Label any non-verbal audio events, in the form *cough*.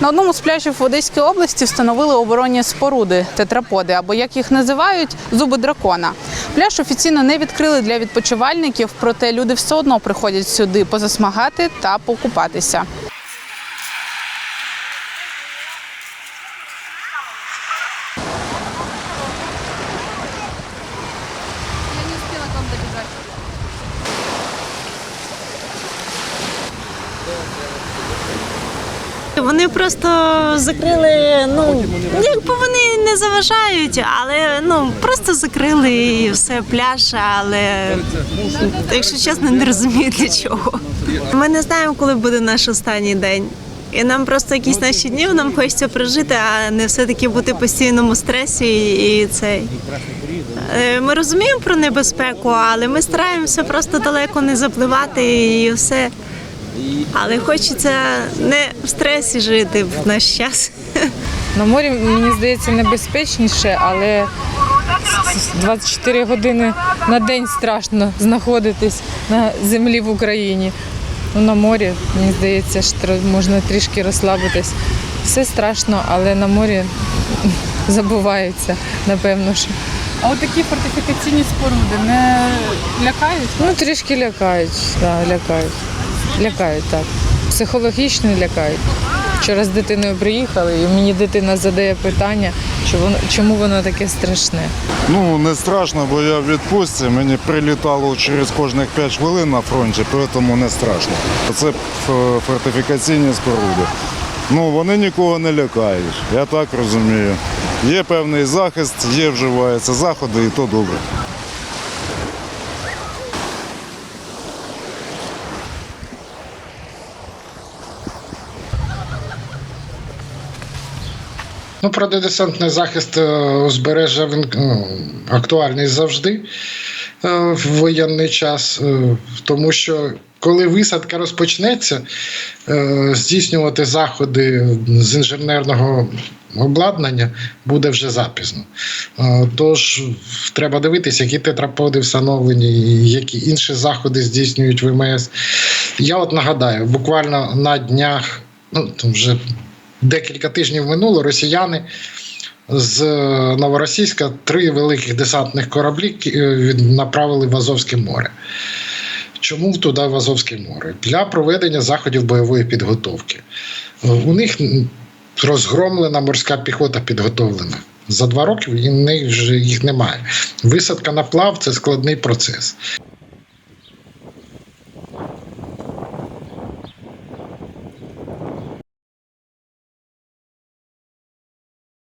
На одному з пляжів в Одеській області встановили оборонні споруди тетраподи, або як їх називають, зуби дракона. Пляж офіційно не відкрили для відпочивальників, проте люди все одно приходять сюди позасмагати та покупатися. Вони просто закрили, ну якби вони не заважають, але ну просто закрили і все пляж, але якщо чесно, не розумію для чого. Ми не знаємо, коли буде наш останній день. І нам просто якісь наші дні нам хочеться прожити, а не все-таки бути в постійному стресі і цей. Е, Ми розуміємо про небезпеку, але ми стараємося просто далеко не запливати і все. Але хочеться не в стресі жити в наш час. На морі мені здається небезпечніше, але 24 години на день страшно знаходитись на землі в Україні. Ну, на морі, мені здається, що можна трішки розслабитись. Все страшно, але на морі *laughs* забувається, напевно. що. А от такі фортифікаційні споруди не лякають? Ну, трішки лякають, да, лякають. Лякають, так. Психологічно лякають. Вчора з дитиною приїхали, і мені дитина задає питання, чому воно таке страшне. Ну, не страшно, бо я в відпустці. Мені прилітало через кожних 5 хвилин на фронті, тому не страшно. Це фортифікаційні споруди. Ну, вони нікого не лякають, я так розумію. Є певний захист, є вживаються заходи, і то добре. Ну, протидесантний захист е, узбережжя він ну, актуальний завжди е, в воєнний час, е, тому що коли висадка розпочнеться, здійснювати заходи з інженерного обладнання буде вже запізно. Тож треба дивитися, які тетраподи встановлені, які інші заходи здійснюють ВМС. Я от нагадаю, буквально на днях, ну там вже декілька тижнів минуло, росіяни з е, Новоросійська три великих десантних кораблі е, направили в Азовське море. Чому туди в Азовське море? Для проведення заходів бойової підготовки. У них розгромлена морська піхота підготовлена. За два роки в них їх немає. Висадка на плав це складний процес.